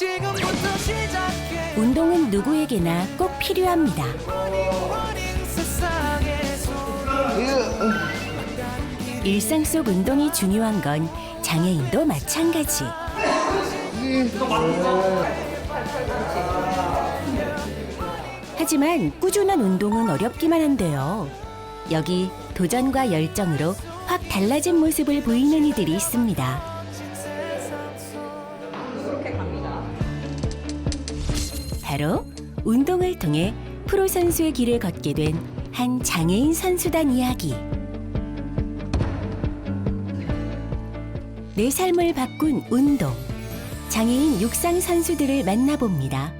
지금부터 시작해 운동은 누구에게나 꼭 필요합니다. 일상 속 운동이 중요한 건 장애인도 마찬가지. 하지만 꾸준한 운동은 어렵기만 한데요. 여기 도전과 열정으로 확 달라진 모습을 보이는 이들이 있습니다. 바로 운동을 통해 프로 선수의 길을 걷게 된 한 장애인 선수단 이야기. 내 삶을 바꾼 운동. 장애인 육상 선수들을 만나봅니다.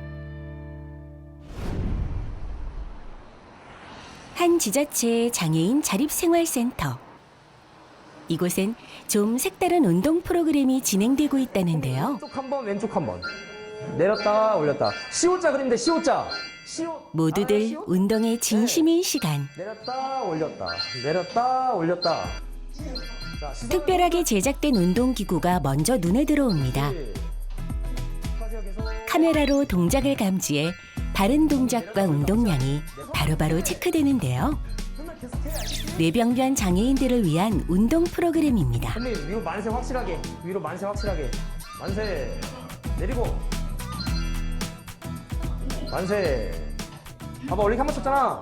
한 지자체의 장애인 자립생활센터. 이곳엔 좀 색다른 운동 프로그램이 진행되고 있다는데요. 왼쪽 한 번, 왼쪽 한 번. 내렸다, 올렸다. 시오자 그림인데 시오자. 시오. 모두들 알아요, 시오? 운동에 진심인 시간. 내렸다, 올렸다. 내렸다, 올렸다. 자, 시선 특별하게 제작된 운동기구가 먼저 눈에 들어옵니다. 하세요, 계속. 카메라로 동작을 감지해 바른 동작과 운동량이 바로바로 체크되는데요. 정말 계속해. 뇌병변 장애인들을 위한 운동 프로그램입니다. 선생님, 위로 만세 확실하게. 위로 만세 확실하게. 만세. 내리고. 만세. 봐봐, 올리기 한번 쳤잖아.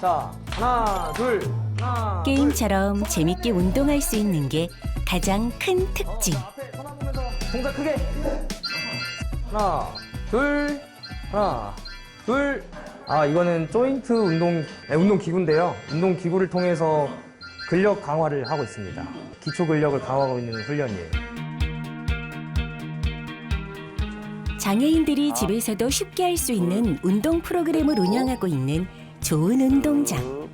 자, 하나, 둘, 하나. 둘. 게임처럼 재밌게 운동할 수 있는 게 가장 큰 특징. 자, 앞에 손 동작 크게. 하나, 둘, 하나, 둘. 아, 이거는 조인트 운동, 네, 운동 기구인데요. 운동 기구를 통해서 근력 강화를 하고 있습니다. 기초 근력을 강화하고 있는 훈련이에요. 장애인들이 집에서도 쉽게 할 수 있는 운동 프로그램을 운영하고 있는 좋은 운동장.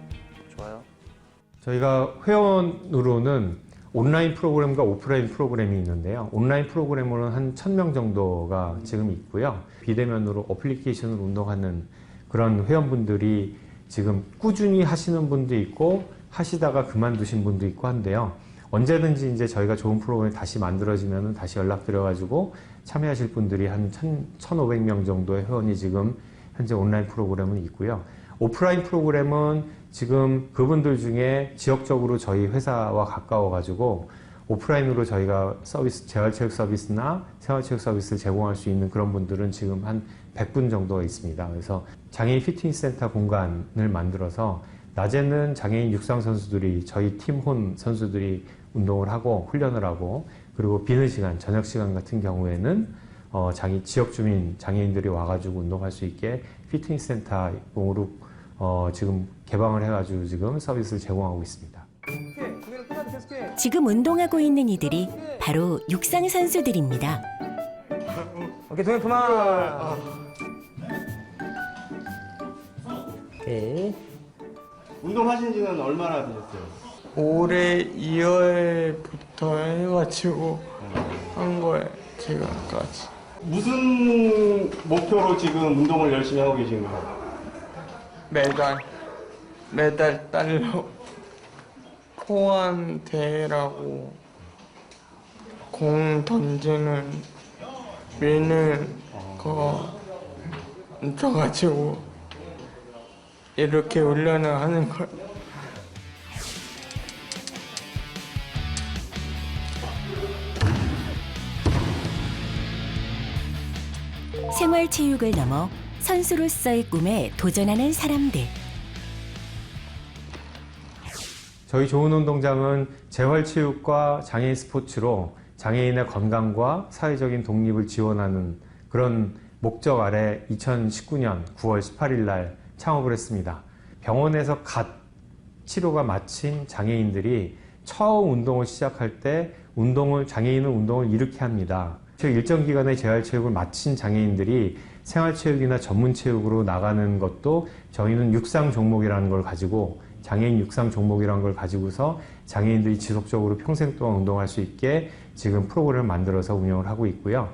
저희가 회원으로는 온라인 프로그램과 오프라인 프로그램이 있는데요. 온라인 프로그램으로는 한 1000명 정도가 지금 있고요. 비대면으로 어플리케이션을 운동하는 그런 회원분들이 지금 꾸준히 하시는 분도 있고 하시다가 그만두신 분도 있고 한데요. 언제든지 이제 저희가 좋은 프로그램이 다시 만들어지면 다시 연락드려가지고 참여하실 분들이 한 1,500명 정도의 회원이 지금 현재 온라인 프로그램은 있고요. 오프라인 프로그램은 지금 그분들 중에 지역적으로 저희 회사와 가까워가지고 오프라인으로 저희가 서비스, 재활체육 서비스나 생활체육 서비스를 제공할 수 있는 그런 분들은 지금 한 100분 정도 있습니다. 그래서 장애인 피트니스 센터 공간을 만들어서 낮에는 장애인 육상 선수들이 저희 팀 혼 선수들이 운동을 하고 훈련을 하고 그리고 비는 시간, 저녁 시간 같은 경우에는 어, 장애, 지역 주민 장애인들이 와가지고 운동할 수 있게 피트니스 센터로 어, 지금 개방을 해가지고 지금 서비스를 제공하고 있습니다. 지금 운동하고 있는 이들이 바로 육상 선수들입니다. 오케이, 동현 그만. 오케이. 운동하신 지는 얼마나 되셨어요? 올해 2월부터 해가지고 한 거예요 지금까지 무슨 목표로 지금 운동을 열심히 하고 계신 거예요? 매달 매달 달러 포환 대회라고 공 던지는 미는 거 져가지고 이렇게 훈련을 하는 거예요. 생활체육을 넘어 선수로서의 꿈에 도전하는 사람들. 저희 좋은 운동장은 재활체육과 장애인 스포츠로 장애인의 건강과 사회적인 독립을 지원하는 그런 목적 아래 2019년 9월 18일 날 창업을 했습니다. 병원에서 갓 치료가 마친 장애인들이 처음 운동을 시작할 때 운동을 장애인은 운동을 이렇게 합니다. 즉 일정 기간의 재활체육을 마친 장애인들이 생활체육이나 전문체육으로 나가는 것도 저희는 육상 종목이라는 걸 가지고 장애인 육상 종목이라는 걸 가지고서 장애인들이 지속적으로 평생 동안 운동할 수 있게 지금 프로그램을 만들어서 운영을 하고 있고요.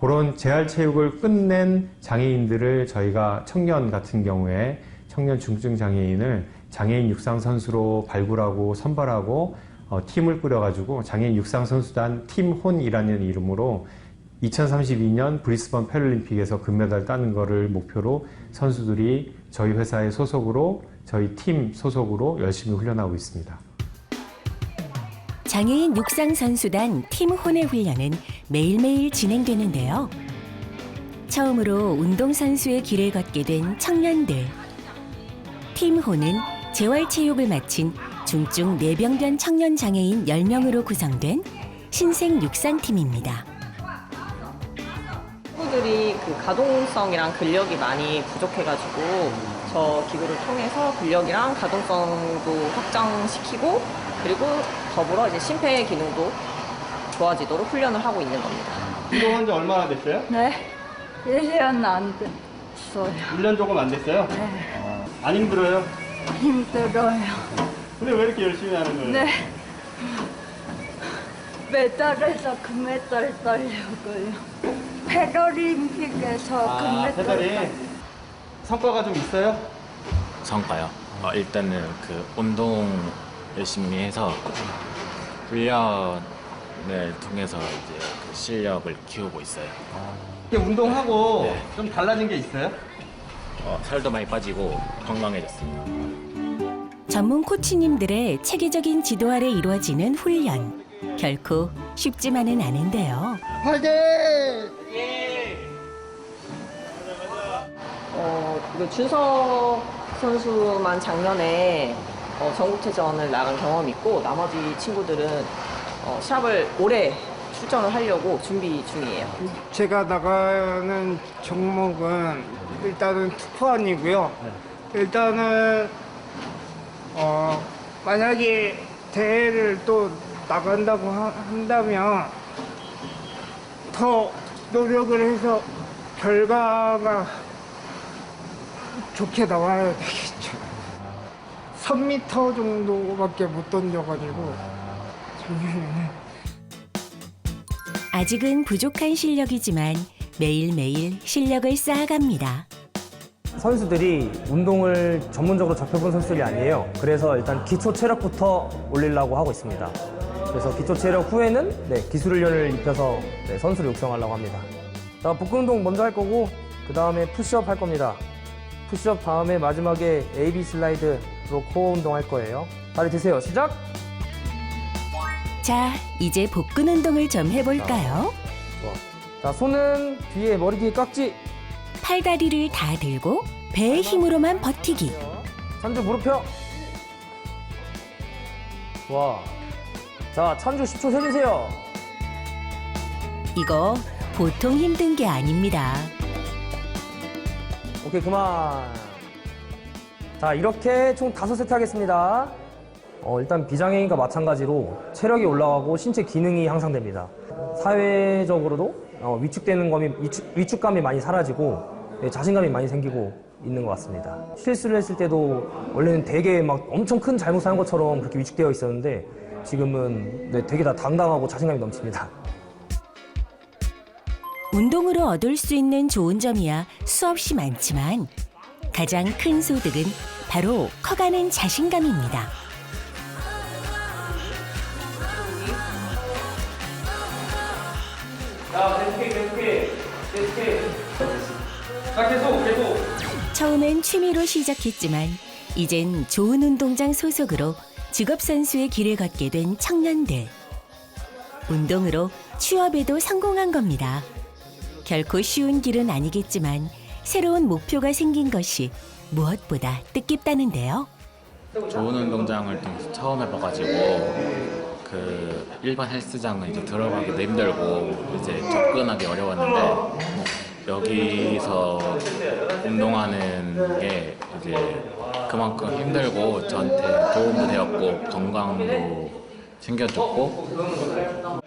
그런 재활체육을 끝낸 장애인들을 저희가 청년 같은 경우에 청년 중증 장애인을 장애인 육상 선수로 발굴하고 선발하고 어, 팀을 꾸려가지고 장애인 육상 선수단 팀혼이라는 이름으로 2032년 브리스번 패럴림픽에서 금메달 따는 거를 목표로 선수들이 저희 회사의 소속으로 저희 팀 소속으로 열심히 훈련하고 있습니다. 장애인 육상 선수단 팀 혼의 훈련은 매일매일 진행되는데요. 처음으로 운동선수의 길을 걷게 된 청년들. 팀 혼은 재활체육을 마친 중증 뇌병변 청년 장애인 10명으로 구성된 신생 육상팀입니다. 친구들이 그 가동성이랑 근력이 많이 부족해가지고 저 기구를 통해서 근력이랑 가동성도 확장시키고 그리고 더불어 이제 심폐 기능도 좋아지도록 훈련을 하고 있는 겁니다. 운동한 지 얼마나 됐어요? 네, 1년 안 됐어요. 1년 조금 안 됐어요? 네, 안 힘들어요? 힘들어요. 근데 왜 이렇게 열심히 하는 거예요? 네. 메달에서 금메달 따려고요. 패럴림픽에서 아, 금메달 페달이 따 성과가 좀 있어요? 성과요. 어, 일단은 그 운동 열심히 해서 훈련을 통해서 이제 그 실력을 키우고 있어요. 이렇게 운동하고 네. 좀 달라진 게 있어요? 어, 살도 많이 빠지고 건강해졌습니다. 전문 코치님들의 체계적인 지도 아래 이루어지는 훈련. 결코 쉽지만은 않은데요. 어, 그 준석 선수만 작년에 어, 전국체전을 나간 경험이 있고 나머지 친구들은 어, 시합을 올해 출전을 하려고 준비 중이에요. 제가 나가는 종목은 일단은 투포안이고요. 일단은 어 만약에 대회를 또 나간다고 하- 한다면 더 노력을 해서 결과가 좋게 나와야 되겠죠. 3m 정도밖에 못 던져가지고 작년에는 아직은 부족한 실력이지만 매일매일 실력을 쌓아갑니다. 선수들이 운동을 전문적으로 접해본 선수들이 아니에요. 그래서 일단 기초 체력부터 올리려고 하고 있습니다. 그래서 기초 체력 후에는 네, 기술 훈련을 입혀서 네, 선수를 육성하려고 합니다. 자, 복근 운동 먼저 할 거고 그 다음에 푸시업 할 겁니다. 푸시업 다음에 마지막에 AB 슬라이드 로 코어 운동 할 거예요. 다리 드세요. 시작! 자, 이제 복근 운동을 좀 해볼까요? 좋아. 자, 손은 뒤에 머리 뒤에 깍지. 팔다리를 다 들고 배의 힘으로만 버티기. 찬주 무릎 펴. 좋아. 자, 찬주 10초 세주세요. 이거 보통 힘든 게 아닙니다. 오케이, 그만. 자, 이렇게 총 다섯 세트 하겠습니다. 어, 일단 비장애인과 마찬가지로 체력이 올라가고 신체 기능이 향상됩니다. 사회적으로도 어, 위축되는 감이, 위축, 위축감이 많이 사라지고 네, 자신감이 많이 생기고 있는 것 같습니다. 실수를 했을 때도 원래는 되게 막 엄청 큰 잘못을 한 것처럼 그렇게 위축되어 있었는데 지금은 네, 되게 다 당당하고 자신감이 넘칩니다. 운동으로 얻을 수 있는 좋은 점이야 수없이 많지만 가장 큰 소득은 바로 커가는 자신감입니다. 자, 계속해, 계속해. 계속해. 자, 계속, 계속. 처음엔 취미로 시작했지만 이젠 좋은 운동장 소속으로 직업 선수의 길을 걷게 된 청년들. 운동으로 취업에도 성공한 겁니다. 결코 쉬운 길은 아니겠지만 새로운 목표가 생긴 것이 무엇보다 뜻깊다는데요. 좋은 운동장을 통해서 처음 해봐가지고 그 일반 헬스장은 이제 들어가기도 힘들고 이제 접근하기 어려웠는데 여기서 운동하는 게 이제 그만큼 힘들고 저한테 도움도 되었고 건강도 챙겨줬고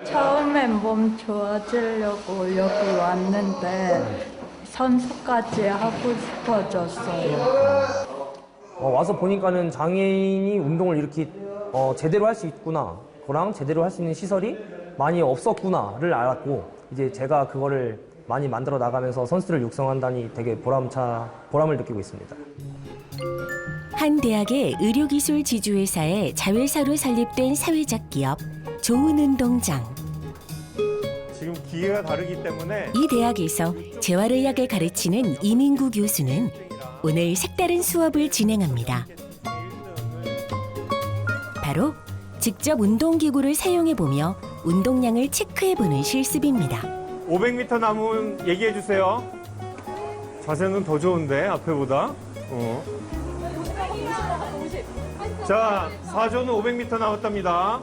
처음엔 몸 좋아지려고 여기 왔는데 선수까지 하고 싶어졌어요. 어, 와서 보니까는 장애인이 운동을 이렇게 어, 제대로 할 수 있구나. 그랑 제대로 할 수 있는 시설이 많이 없었구나를 알았고 이제 제가 그거를 많이 만들어 나가면서 선수들을 육성한다니 되게 보람차 보람을 느끼고 있습니다. 한 대학의 의료기술 지주회사의 자회사로 설립된 사회적 기업 좋은 운동장. 지금 지금 기계가 다르기 때문에 이 대학에서 재활의학을 가르치는 이민구 교수는 오늘 색다른 수업을 진행합니다. 바로 직접 운동기구를 사용해 보며 운동량을 체크해 보는 실습입니다. 500m 남으면 얘기해 주세요. 자세는 더 좋은데 앞에보다. 어. 자, 4조는 500m 남았답니다.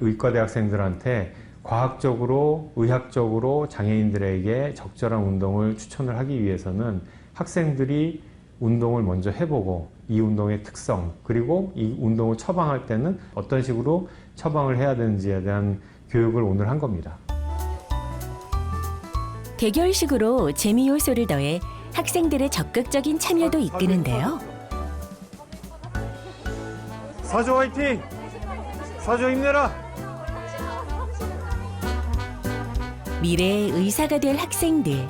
의과대 학생들한테 과학적으로, 의학적으로 장애인들에게 적절한 운동을 추천을 하기 위해서는 학생들이 운동을 먼저 해보고 이 운동의 특성 그리고 이 운동을 처방할 때는 어떤 식으로 처방을 해야 되는지에 대한 교육을 오늘 한 겁니다. 대결식으로 재미 요소를 더해 학생들의 적극적인 참여도 이끄는데요. 사조 화이팅! 사조 힘내라! 미래의 의사가 될 학생들.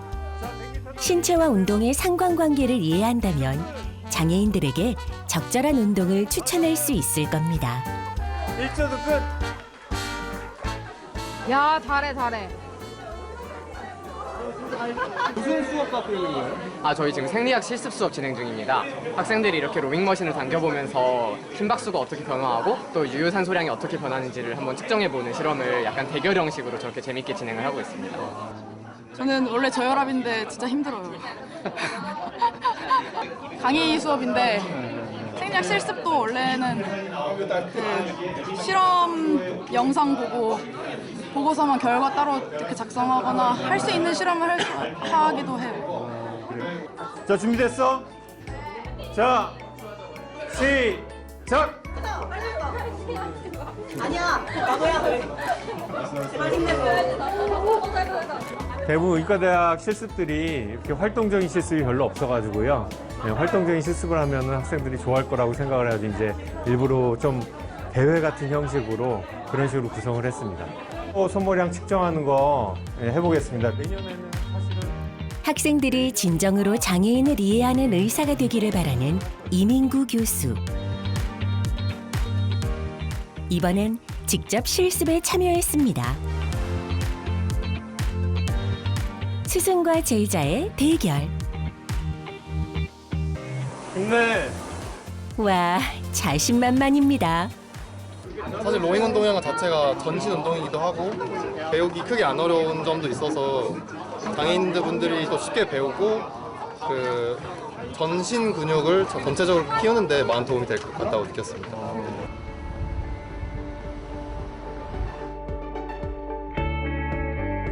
신체와 운동의 상관관계를 이해한다면 장애인들에게 적절한 운동을 추천할 수 있을 겁니다. 1조도 끝! 야 잘해 잘해 무슨 수업 받고 거예요? 아 저희 지금 생리학 실습 수업 진행 중입니다. 학생들이 이렇게 로밍머신을 당겨보면서 심박수가 어떻게 변화하고 또 유효산소량이 어떻게 변하는지를 한번 측정해보는 실험을 약간 대결 형식으로 저렇게 재밌게 진행을 하고 있습니다. 저는 원래 저혈압인데 진짜 힘들어요 강의 수업인데 생리학 실습도 원래는 그 실험 영상 보고 보고서만 결과 따로 이렇게 작성하거나 할 수 있는 실험을 할 수, 하기도 해요 자, 준비됐어? 자, 시작! 대부분 의과대학 실습들이 이렇게 활동적인 실습이 별로 없어가지고요. 네, 활동적인 실습을 하면 학생들이 좋아할 거라고 생각을 해서 이제 일부러 좀 대회 같은 형식으로 그런 식으로 구성을 했습니다. 어, 손모량 측정하는 거 네, 해보겠습니다. 내년에는 사실은 학생들이 진정으로 장애인을 이해하는 의사가 되기를 바라는 이민구 교수. 이번엔 직접 실습에 참여했습니다. 스승과 제자의 대결. 힘내! 와, 자신만만입니다. 사실 로잉 운동이라는 것 자체가 전신 운동이기도 하고 배우기 크게 안 어려운 점도 있어서 장애인들 분들이 또 쉽게 배우고 그 전신 근육을 전- 전체적으로 키우는데 많은 도움이 될 것 같다고 느꼈습니다.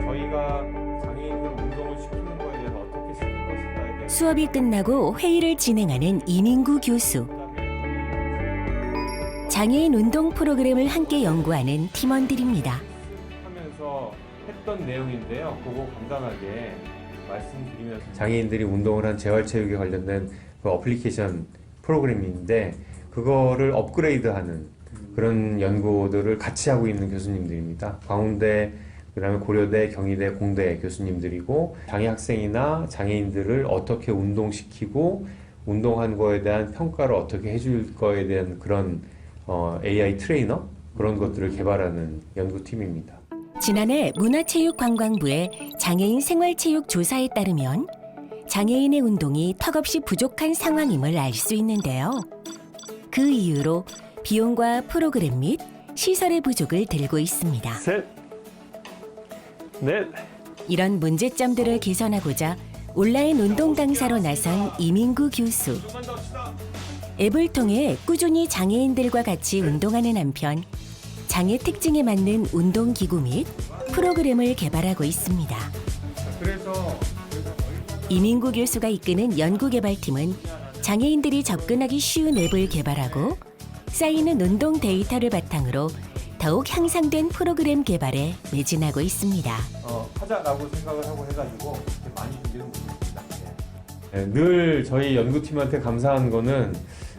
저희가 장애인들 운동을 시키는 거에 대해서 어떻게 시킬 것인가에 대해서 수업이 끝나고 회의를 진행하는 이민구 교수. 장애인 운동 프로그램을 함께 연구하는 팀원들입니다. 하면서 했던 내용인데요. 그거 간단하게 말씀드리면서 장애인들이 운동을 한 재활체육에 관련된 그 어플리케이션 프로그램인데 그거를 업그레이드하는 그런 연구들을 같이 하고 있는 교수님들입니다. 광운대 그다음에 고려대, 경희대, 공대 교수님들이고 장애 학생이나 장애인들을 어떻게 운동시키고 운동한 거에 대한 평가를 어떻게 해줄 거에 대한 그런 어, AI 트레이너 그런 것들을 개발하는 연구팀입니다. 지난해 문화체육관광부의 장애인 생활체육 조사에 따르면 장애인의 운동이 턱없이 부족한 상황임을 알 수 있는데요. 그 이유로 비용과 프로그램 및 시설의 부족을 들고 있습니다. 셋, 넷, 이런 문제점들을 개선하고자 온라인 운동 강사로 나선 이민구 교수. 앱을 통해 꾸준히 장애인들과 같이 운동하는 한편 장애 특징에 맞는 운동 기구 및 프로그램을 개발하고 있습니다. 이민구 교수가 이끄는 연구개발팀은 장애인들이 접근하기 쉬운 앱을 개발하고 쌓이는 운동 데이터를 바탕으로 더욱 향상된 프로그램 개발에 매진하고 있습니다. 어, 하자라고 생각을 하고 해가지고 이렇게 많이 준비를 못했습니다. 네, 늘 저희 연구팀한테 감사한 거는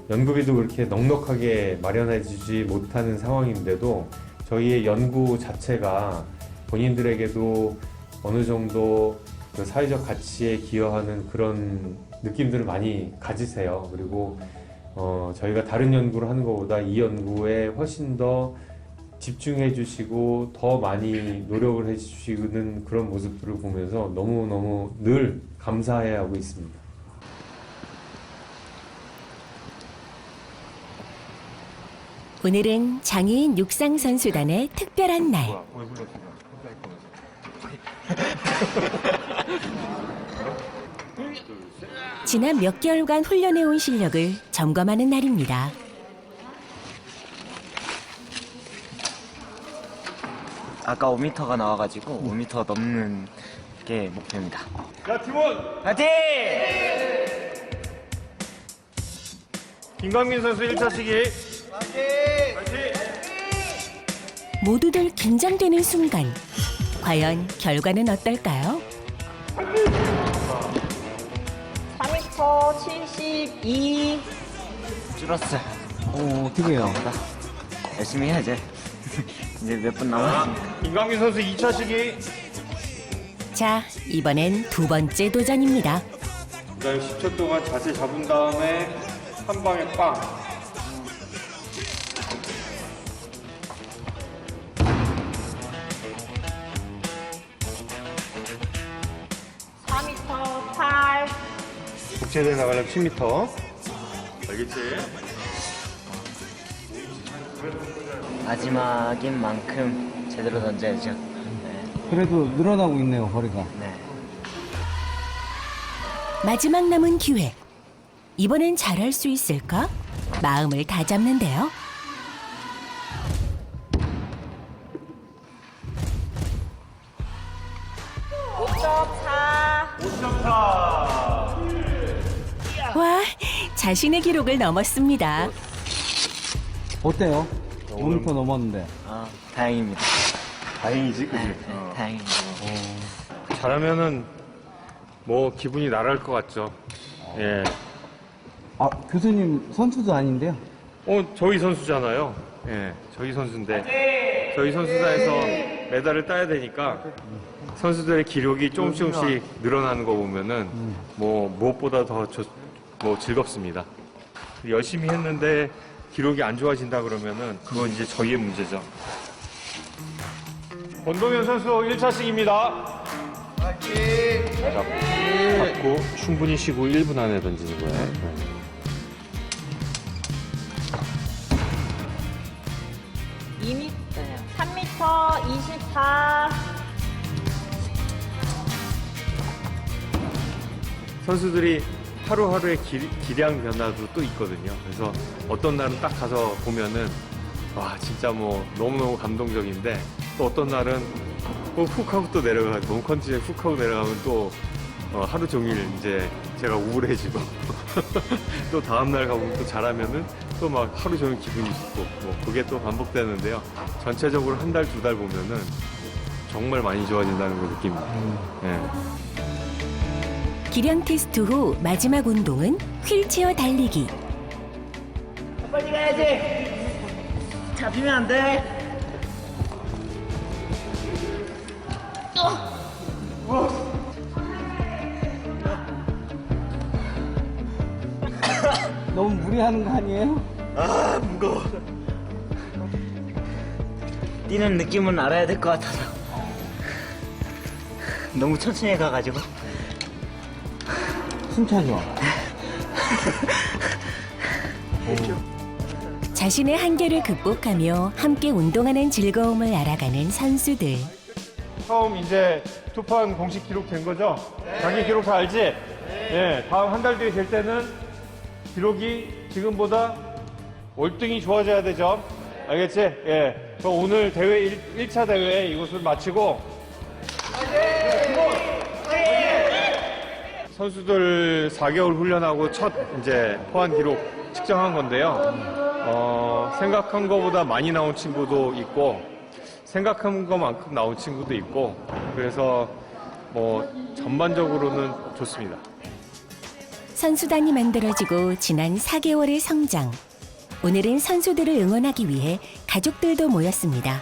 연구비도 그렇게 넉넉하게 마련해주지 못하는 상황인데도 저희의 연구 자체가 본인들에게도 어느 정도 그 사회적 가치에 기여하는 그런 느낌들을 많이 가지세요. 그리고 어, 저희가 다른 연구를 하는 것보다 이 연구에 훨씬 더 집중해 주시고 더 많이 노력을 해 주시는 그런 모습들을 보면서 너무너무 늘 감사해 하고 있습니다. 오늘은 장애인 육상 선수단의 특별한 날. 지난 몇 개월간 훈련해온 실력을 점검하는 날입니다. 아까 5m가 나와가지고 5m 넘는 게 목표입니다. 야, 팀원! 파이팅! 김광민 선수 1차 시기. 모두들 긴장되는 순간. 과연 결과는 어떨까요? 4m 72. 줄었어요. 오, 어떻게 해요? 열심히 해야지. 이제 몇 분 남았으니까. 김광민 선수 2차 시기. 자, 이번엔 두 번째 도전입니다. 그다음에 10초 동안 자세 잡은 다음에 한 방에 빵. 국제대회 나가려면 10m. 알겠지? 마지막인 만큼 제대로 던져야죠. 네. 그래도 늘어나고 있네요, 거리가. 네. 마지막 남은 기회. 이번엔 잘할 수 있을까? 마음을 다 잡는데요. 자신의 기록을 넘었습니다. 어때요? 5m 넘었는데. 아, 다행입니다. 다행이지, 그지? 네, 다행입니다. 잘하면은 뭐 기분이 날아갈 것 같죠. 예. 아, 교수님 선수도 아닌데요? 어, 저희 선수잖아요. 예, 저희 선수인데 저희 선수단에서 메달을 따야 되니까 선수들의 기록이 조금씩 조금씩 늘어나는 거 보면은 뭐 무엇보다 더 좋- 뭐 즐겁습니다. 열심히 했는데 기록이 안 좋아진다 그러면은 그건 이제 저희의 문제죠. 권동현 선수 1차 시기입니다. 잡고 충분히 쉬고 1분 안에 던지는 거예요. 네. 이 m 3m 24. 선수들이 하루하루의 기, 기량 변화도 또 있거든요. 그래서 어떤 날은 딱 가서 보면은 와 진짜 뭐 너무너무 감동적인데 또 어떤 날은 또훅 하고 또 내려가 몸 컨디션이 훅 하고 내려가면 또 어, 하루 종일 이제 제가 우울해지고 또 다음 날 가보면 또 잘하면은 또 막 하루 종일 기분이 좋고 뭐 그게 또 반복되는데요. 전체적으로 한 달 두 달 보면은 정말 많이 좋아진다는 걸 느낍니다. 예. 기량 테스트 후 마지막 운동은 휠체어 달리기. 빨리 가야지. 잡히면 안 돼. 너무 무리하는 거 아니에요? 아, 무거워. 뛰는 느낌은 알아야 될 것 같아서. 너무 천천히 가가지고. 숨차죠? 자신의 한계를 극복하며 함께 운동하는 즐거움을 알아가는 선수들. 처음 이제 투판 공식 기록 된 거죠? 자기 기록 다 알지? 예, 다음 한 달 뒤에 될 때는 기록이 지금보다 월등히 좋아져야 되죠? 알겠지? 예. 그럼 오늘 대회 1, 차 대회 이것을 마치고 선수들 4개월 훈련하고 첫 이제 포환 기록 측정한 건데요. 어, 생각한 것보다 많이 나온 친구도 있고 생각한 것만큼 나온 친구도 있고 그래서 뭐 전반적으로는 좋습니다. 선수단이 만들어지고 지난 4개월의 성장. 오늘은 선수들을 응원하기 위해 가족들도 모였습니다.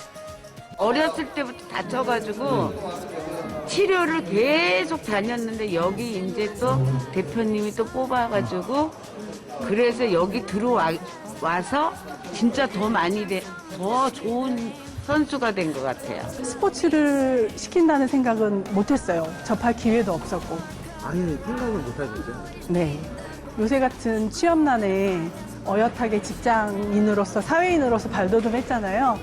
어렸을 때부터 다쳐가지고 치료를 계속 다녔는데 여기 이제 또 대표님이 또 뽑아가지고 그래서 여기 들어와서 진짜 더 많이 돼, 더 좋은 선수가 된 것 같아요. 스포츠를 시킨다는 생각은 못했어요. 접할 기회도 없었고. 아니, 생각을 못 하셨어요? 네. 요새 같은 취업난에 어엿하게 직장인으로서 사회인으로서 발돋움했잖아요.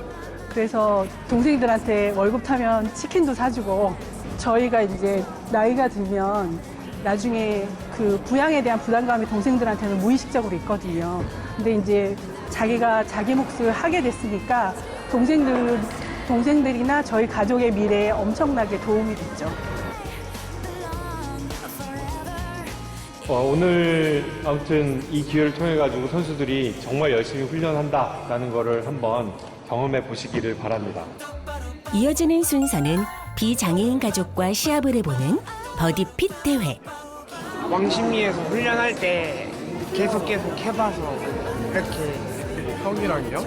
그래서 동생들한테 월급 타면 치킨도 사주고 저희가 이제 나이가 들면 나중에 그 부양에 대한 부담감이 동생들한테는 무의식적으로 있거든요. 근데 이제 자기가 자기 몫을 하게 됐으니까 동생들 동생들이나 저희 가족의 미래에 엄청나게 도움이 됐죠. 어, 오늘 아무튼 이 기회를 통해 가지고 선수들이 정말 열심히 훈련한다라는 거를 한번 경험해 보시기를 바랍니다. 이어지는 순서는 비장애인 가족과 시합을 해보는 버디핏 대회. 왕십리에서 훈련할 때 계속 계속 해봐서 이렇게 형이랑요?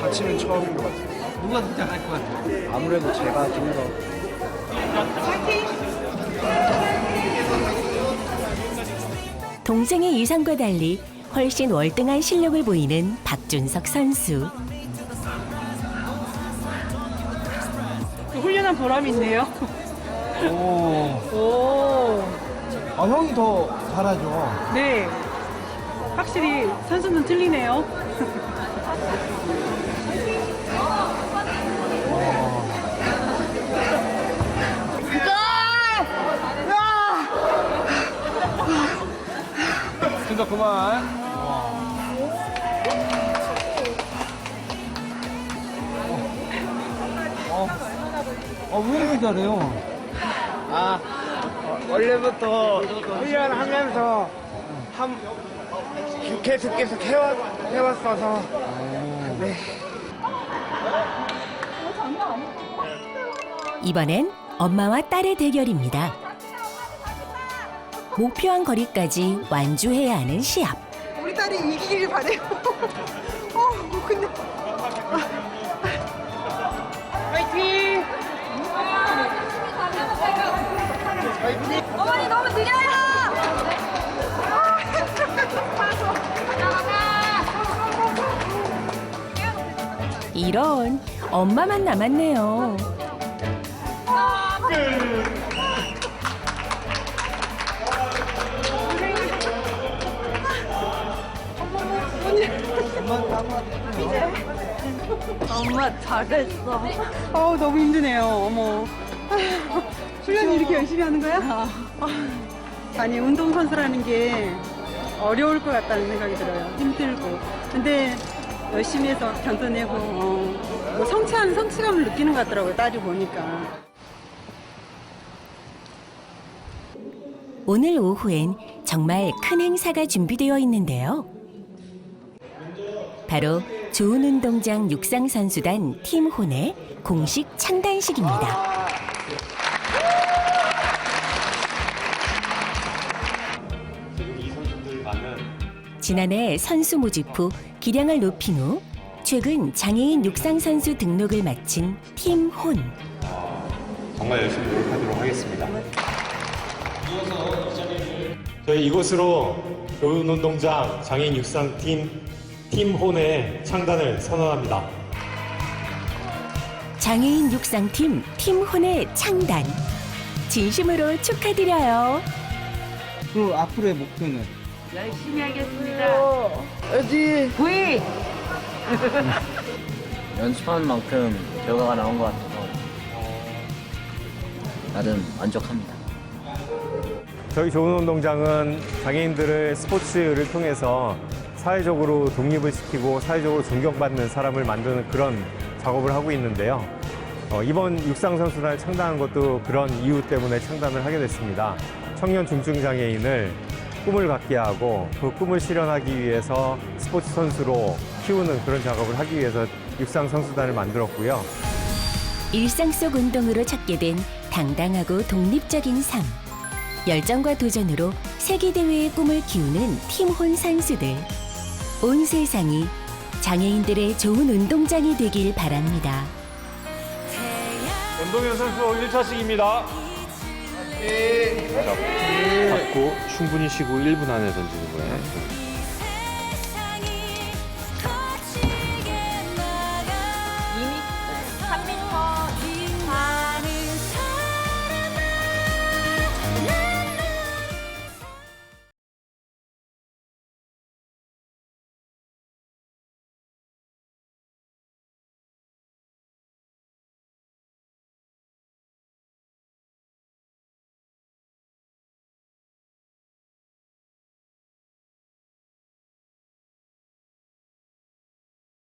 같이는 처음인 것 같아요. 누가 등장할 것 같아요? 아무래도 제가 좀 더. 동생의 예상과 달리 훨씬 월등한 실력을 보이는 박준석 선수. 훈련한 보람이 있네요. 오. 오. 아, 형이 더 잘하죠. 네. 확실히 선수는 틀리네요. 잘해요? 아 어, 원래부터 훈련하면서 한 계속 계속 해왔, 해왔어서 네. 이번엔 엄마와 딸의 대결입니다. 목표한 거리까지 완주해야 하는 시합. 우리 딸이 이기길 바래요. 이런 엄마만 남았네요. 엄마 잘했어. 어우, 너무 힘드네요. 어머. 훈련 이렇게 열심히 하는 거야? 아니, 운동 선수라는 게 어려울 것 같다는 생각이 들어요. 힘들고. 근데 열심히 해서 견뎌내고, 어, 뭐 성취한 성취감을 느끼는 것 같더라고요. 딸이 보니까. 오늘 오후엔 정말 큰 행사가 준비되어 있는데요. 바로 좋은 운동장 육상선수단 팀 혼의 공식 창단식입니다. 지난해 선수 모집 후 기량을 높인 후 최근 장애인 육상 선수 등록을 마친 팀 혼. 정말 열심히 노력하도록 하겠습니다. 저희 이곳으로 교훈운동장 장애인 육상팀 팀혼의 창단을 선언합니다. 장애인 육상팀 팀혼의 창단. 진심으로 축하드려요. 그 앞으로의 목표는? 열심히 하겠습니다. 어디? 구이! 연습한 만큼 결과가 나온 것 같아서 나름 만족합니다. 저희 좋은 운동장은 장애인들을 스포츠를 통해서 사회적으로 독립을 시키고 사회적으로 존경받는 사람을 만드는 그런 작업을 하고 있는데요. 어, 이번 육상선수단을 창단한 것도 그런 이유 때문에 창단을 하게 됐습니다. 청년 중증 장애인을 꿈을 갖게 하고 그 꿈을 실현하기 위해서 스포츠 선수로 키우는 그런 작업을 하기 위해서 육상 선수단을 만들었고요. 일상 속 운동으로 찾게 된 당당하고 독립적인 삶. 열정과 도전으로 세계대회의 꿈을 키우는 팀혼 선수들. 온 세상이 장애인들의 좋은 운동장이 되길 바랍니다. 원동현 선수 1차식입니다. 네. 받고 충분히 쉬고 1분 안에 던지는 거예요.